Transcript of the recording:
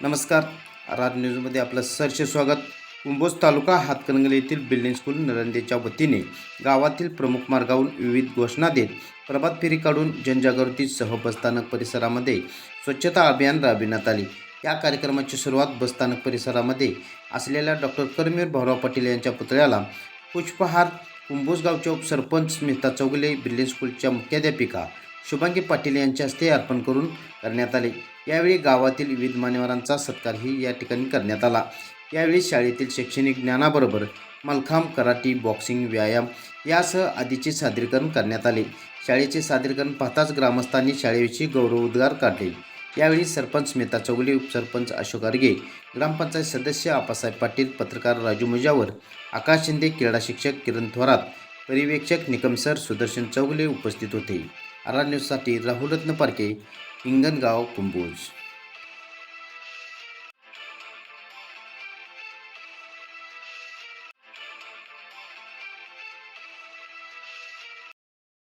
नमस्कार. राज न्यूजमध्ये आपलं सरसे स्वागत. कुंभोज तालुका हातकणंगले येथील बिल्डिंग स्कूल नरंदेच्या वतीने गावातील प्रमुख मार्गावरून विविध घोषणा देत प्रभात फेरी काढून जनजागृती सह बसस्थानक परिसरामध्ये स्वच्छता अभियान राबविण्यात आले. या कार्यक्रमाची सुरुवात बसस्थानक परिसरामध्ये असलेल्या डॉक्टर करमीर भाऊराव पाटील यांच्या पुतळ्याला पुष्पहार कुंभोज गावचे उपसरपंच स्मिता चौगले बिल्डिंग स्कूलच्या मुख्याध्यापिका शुभांगी पाटील यांच्या हस्ते अर्पण करून करण्यात आले. यावेळी गावातील विविध मान्यवरांचा सत्कारही या ठिकाणी करण्यात आला. यावेळी शाळेतील शैक्षणिक ज्ञानाबरोबर मलखांब कराटी बॉक्सिंग व्यायाम यासह आदीचे सादरीकरण करण्यात आले. शाळेचे सादरीकरण पाहताच ग्रामस्थांनी शाळेविषयी गौरवोद्गार काढले. यावेळी सरपंच स्मिता चौगुले उपसरपंच अशोक अर्गे ग्रामपंचायत सदस्य आपासाहेब पाटील पत्रकार राजू मुजावर आकाश शिंदे क्रीडा शिक्षक किरण थोरात पर्यवेक्षक निकम सर सुदर्शन चौगुले उपस्थित होते. आरा न्यूजसाठी राहुलरत्न पारके हिंगणगाव कुंभोज.